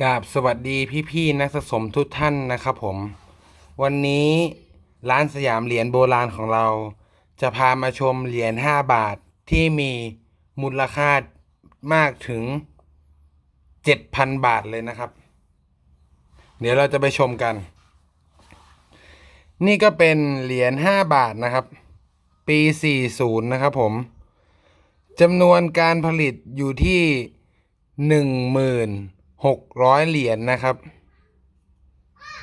กราบสวัสดีพี่ๆนักสะสมทุกท่านนะครับผม วันนี้ร้านสยามเหรียญโบราณของเรา จะพามาชมเหรียญ5บาทที่มีมูลค่ามากถึง 7,000 บาทเลยนะครับ เดี๋ยวเราจะไปชมกัน นี่ก็เป็นเหรียญ5บาทนะครับ ปี 40 นะครับผมจำนวนการผลิตอยู่ที่หนึ่งหมื่น หกร้อยเหรียญนะครับ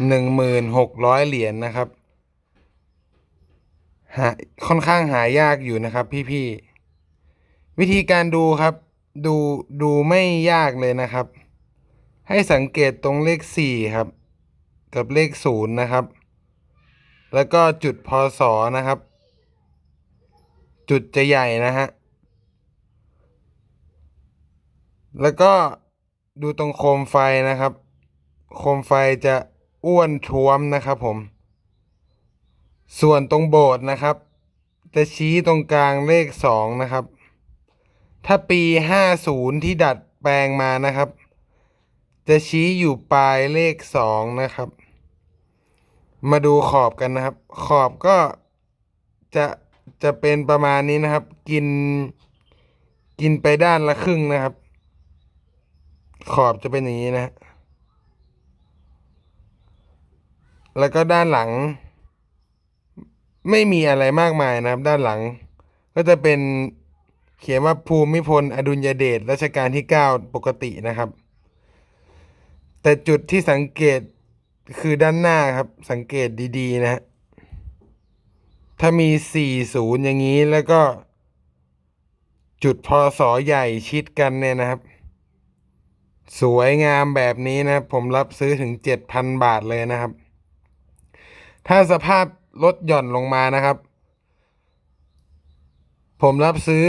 หนึ่งหมื่นหกร้อยเหรียญนะครับหาค่อนข้างหายากอยู่นะครับ พี่ๆวิธีการดูครับ ดูดูไม่ยากเลยนะครับ ให้สังเกตตรงเลขสี่ครับ กับเลขศูนย์นะครับ แล้วก็จุดพศนะครับ จุดจะใหญ่นะฮะแล้วก็ ดูตรงโคมไฟนะครับ โคมไฟจะอ้วนท้วมนะครับผม ส่วนตรงโบสถ์นะครับ จะชี้ตรงกลางเลขสองนะครับ ถ้าปีห้าศูนย์ที่ดัดแปลงมานะครับ จะชี้อยู่ปลายเลขสองนะครับ มาดูขอบกันนะครับ ขอบก็จะจะเป็นประมาณนี้นะครับ กิน กินไปด้านละครึ่งนะครับ ขอบจะเป็นอย่างนี้นะฮะแล้วก็ด้านหลัง ไม่มีอะไรมากมายนะครับ ด้านหลัง ก็จะเป็นเขียนว่าภูมิพล อดุลยเดชรัชกาลที่ 9 ปกตินะครับ แต่จุดที่สังเกตคือด้านหน้าครับ สังเกตดีๆ นะฮะถ้ามี 40 อย่างนี้แล้วก็ จุดพศใหญ่ชิดกันเนี่ยนะครับ สวยงามแบบนี้นะ ผมรับซื้อถึง 7,000 บาทเลยนะครับ ถ้าสภาพลดหย่อนลงมานะครับ ผมรับซื้อ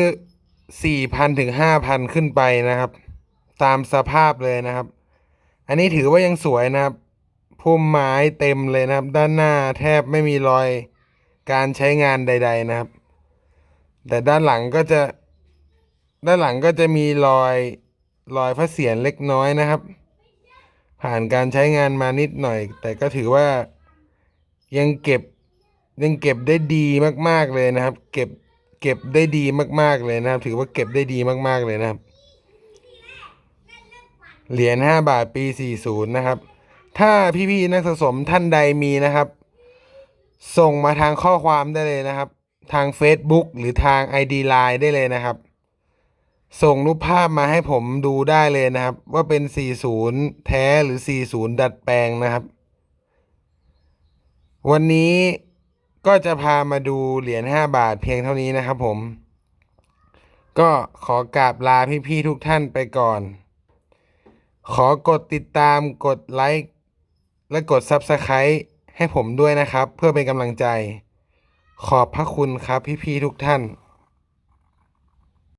4,000 ถึง 5,000 ขึ้นไปนะครับ ตามสภาพเลยนะครับ อันนี้ถือว่ายังสวยนะครับพุ่มไม้เต็มเลยนะครับ ด้านหน้าแทบไม่มีรอยการใช้งานใด ๆนะครับ แต่ด้านหลังก็จะ ด้านหลังก็จะมีรอย รอยพระเศียรเล็กน้อยนะครับ ผ่านการใช้งานมานิดหน่อย แต่ก็ถือว่ายังเก็บยังเก็บได้ดีมาก ๆเลยนะครับ เก็บเก็บได้ดีมาก ๆเลยนะครับ ถือว่าเก็บได้ดีมาก ๆเลยนะครับ เหรียญห้าบาทปีสี่ศูนย์นะครับ ถ้าพี่ๆนักสะสมท่านใดมีนะครับ ส่งมาทางข้อความได้เลยนะครับ ทาง Facebook หรือทาง ID Line ได้เลยนะครับ ส่งรูปภาพมาให้ผมดูได้เลยนะครับ ว่าเป็น 40 แท้หรือ 40 ดัดแปลงนะครับ วันนี้ก็จะพามาดูเหรียญ 5 บาทเพียงเท่านี้นะครับผม ก็ขอกราบลาพี่ๆทุกท่านไปก่อน ขอกดติดตามกดไลค์และกด Subscribe ให้ผมด้วยนะครับ เพื่อเป็นกำลังใจ ขอบพระคุณครับพี่ๆทุกท่าน